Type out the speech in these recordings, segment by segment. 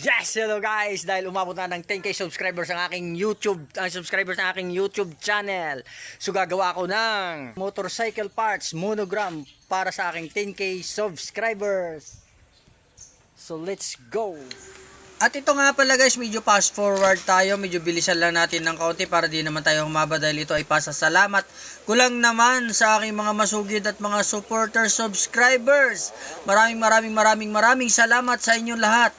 Yes, hello guys! Dahil umabot na ng 10k subscribers ang aking YouTube, ang subscribers ng aking YouTube channel. So gagawa ako ng motorcycle parts monogram para sa aking 10k subscribers. So let's go! At ito nga pala guys, medyo fast forward tayo, medyo bilisan lang natin ng kaunti para di naman tayo humaba dahil ito ay pasasalamat ko lang naman sa aking mga masugid at mga supporter subscribers. Maraming maraming maraming maraming salamat sa inyong lahat.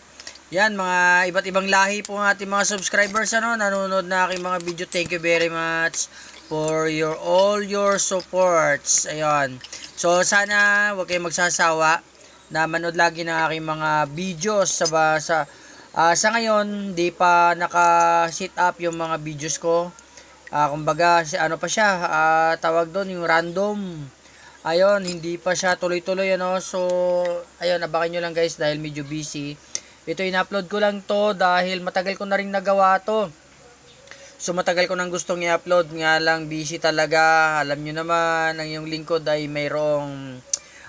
Yan, mga iba't ibang lahi po ng ating mga subscribers ano, nanonood na aking mga video. Thank you very much for your all your supports. Ayun. So sana huwag kayong magsasawa na manood lagi ng aking mga videos sa sa ah, sa ngayon di pa naka-sit up yung mga videos ko. Ah, kumbaga ano pa siya, ah, tawag doon yung random. Ayun, hindi pa siya tuloy-tuloy ano. So ayun, abangan nyo lang guys dahil medyo busy. Ito in-upload ko lang to dahil matagal ko na rin nagawa to. So matagal ko nang gustong i-upload nga lang busy talaga. Alam nyo naman, ang yung lingkod ay mayroong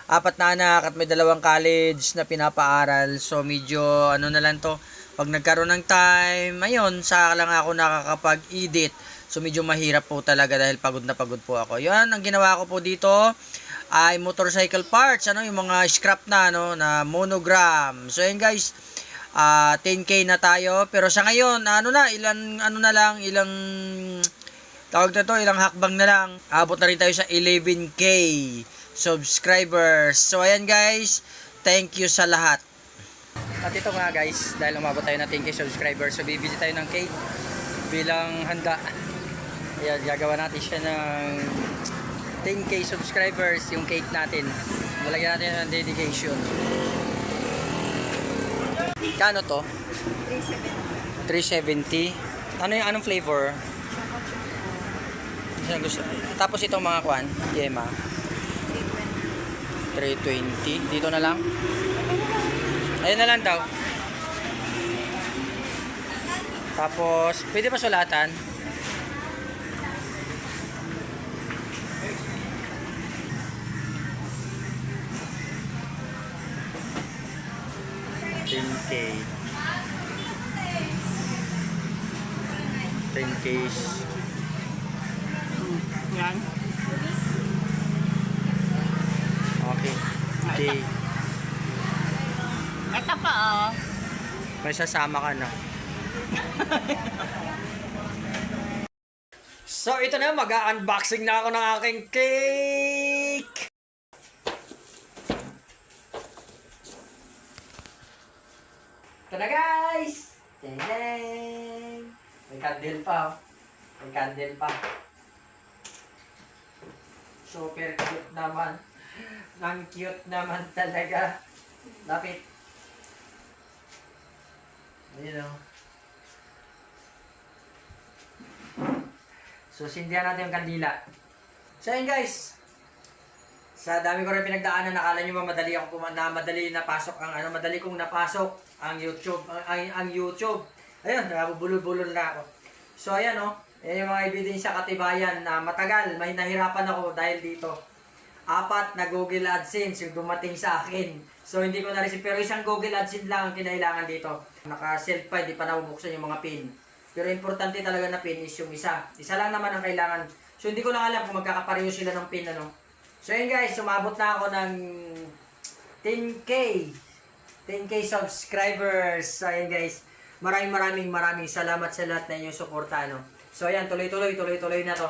apat na anak at may dalawang college na pinapaaral. So medyo ano na lang to. Pag nagkaroon ng time, ayun, sa lang ako nakakapag-edit. So medyo mahirap po talaga dahil pagod na pagod po ako. Yan, ang ginawa ko po dito ay motorcycle parts, ano, yung mga scrap na, ano, na monogram. So yun guys, ah 10k na tayo. Pero sa ngayon, ano na, ilang, ano na lang, ilang, tawag na to, ilang hakbang na lang. Abot na rin tayo sa 11k subscribers. So ayan guys, thank you sa lahat. At ito nga guys, dahil umabot tayo ng 10k subscribers, so bibili tayo ng cake bilang handa. Ayan, gagawa natin siya ng 10k subscribers yung cake natin. Lalagyan natin ng dedication. Kano to? 370. Ano yung anong flavor? Ano gusto? Tapos itong mga kwan, yema. 320. Dito na lang. Ayun na lang daw. Tapos, pwede pa sulatan? Ten K. Ten Ks. Yan. Okay. K. Ito pa oh. May sasama ka na. so, ito na. Mag-unboxing na ako ng aking cake! Ito na guys! Ding! May candle pa. oh. May candle pa. Super cute naman. Ang cute naman talaga. Lapit. Ayun o. So, sindihan natin yung kandila. So, yun guys. Sa dami ko rin pinagdaanan, nakala nyo madali ako na madali napasok ang ano, madali kong napasok ang YouTube, ang, ang, ang YouTube. Ayun, nabubulol-bulol na ako. So, ayan o. Yan yung mga ebidensya katibayan na matagal, may nahirapan ako dahil dito. Apat na Google AdSense yung dumating sa akin. So, hindi ko na-receive. Pero isang Google AdSense lang ang kinailangan dito. Naka-self pa, hindi pa nabubuksan yung mga pin. Pero importante talaga na pin is yung isa. Isa lang naman ang kailangan. So, hindi ko lang alam kung magkakapareho sila ng pin, ano. So, yun guys, sumabot na ako ng 10K. 10K subscribers. So, ayun guys. Maraming maraming maraming salamat sa lahat na inyong suporta, ano. So, ayan, tuloy-tuloy, tuloy-tuloy na to.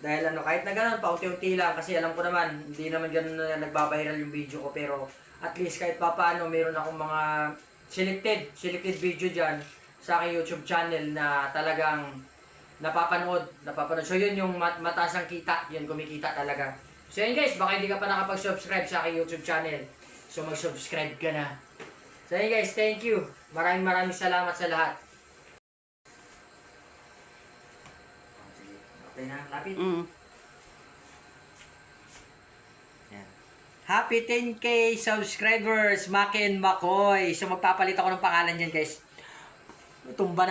Dahil ano, kahit na ganun, paunti-unti lang. Kasi alam ko naman, hindi naman ganun na nagbabiral yung video ko. Pero, at least kahit pa paano, meron akong mga selected, selected video dyan sa aking YouTube channel na talagang napapanood, napapanood. So, yun yung mat mataas ang kita. Yun, kumikita talaga. So, yun guys, baka hindi ka pa nakapag-subscribe sa aking YouTube channel. So, mag-subscribe ka na. So, yun guys, thank you. Maraming maraming salamat sa lahat. Okay na, lapit. Mm. Yan. Happy 10k subscribers, Makin Makoy. So magpapalit ako ng pangalan yan, guys. Tumba na.